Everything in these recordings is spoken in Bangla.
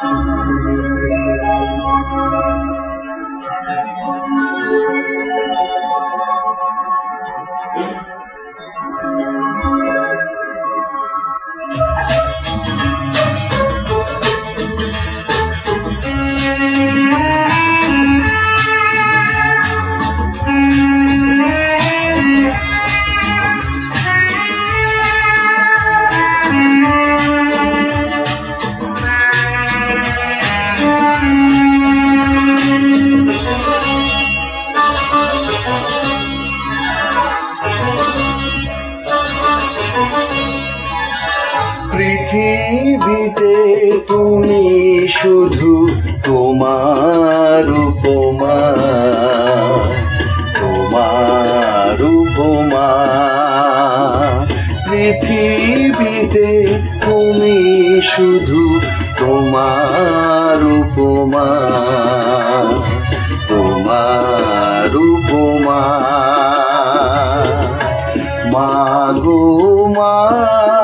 Thank you. পৃথিবীতে তুমি শুধু তোমার উপমা তোমার উপমা। পৃথিবীতে তুমি শুধু তোমার উপমা তোমার উপমা। মাগো মা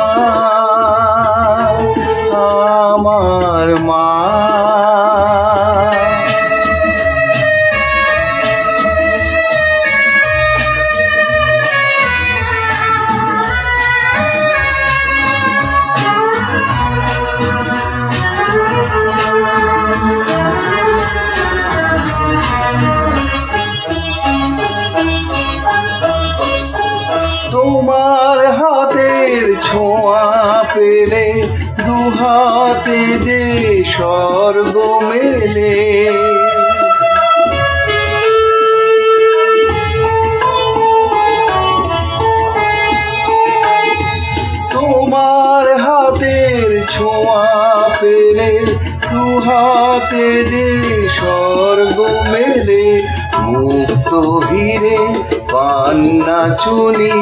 পেলে দুহাতে যে স্বর্গ মেলে। তোমার হাতের ছোঁয়া পেলে দু হাতে যে মেলে মুক্ত হিরে পান্না চুনি,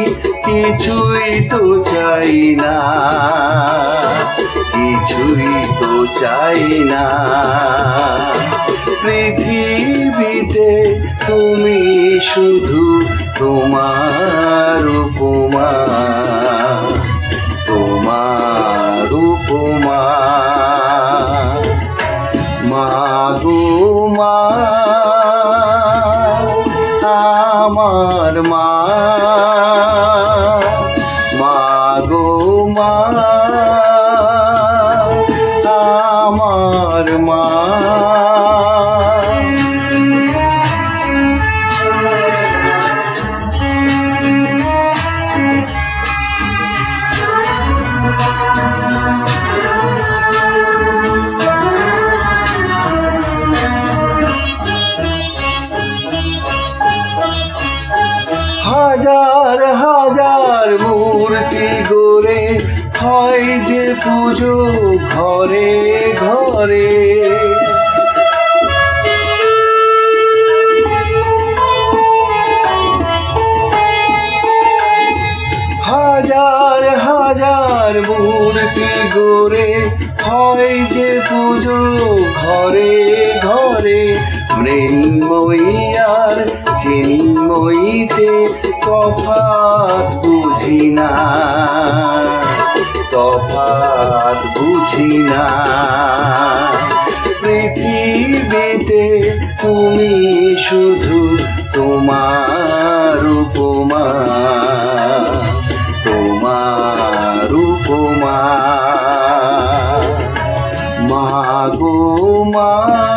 কিছুই তো চাই না। কিছুই তো চাই না। পৃথিবীতে তুমি শুধু তোমার উপমা তোমার উপমা। মাগো হাজার হাজার মূর্তি গড়ে হয় যে পুজো ঘরে ঘরে। হাজার হাজার মূর্তি গড়ে হয় যে পুজো ঘরে ঘরে। মৃন্ময়ী আর চিন্ময়ীতে তফাত বুঝি না। তফাত বুঝি না। পৃথিবীতে তুমি শুধু তোমার উপমা তোমার উপমা। মা গো, মা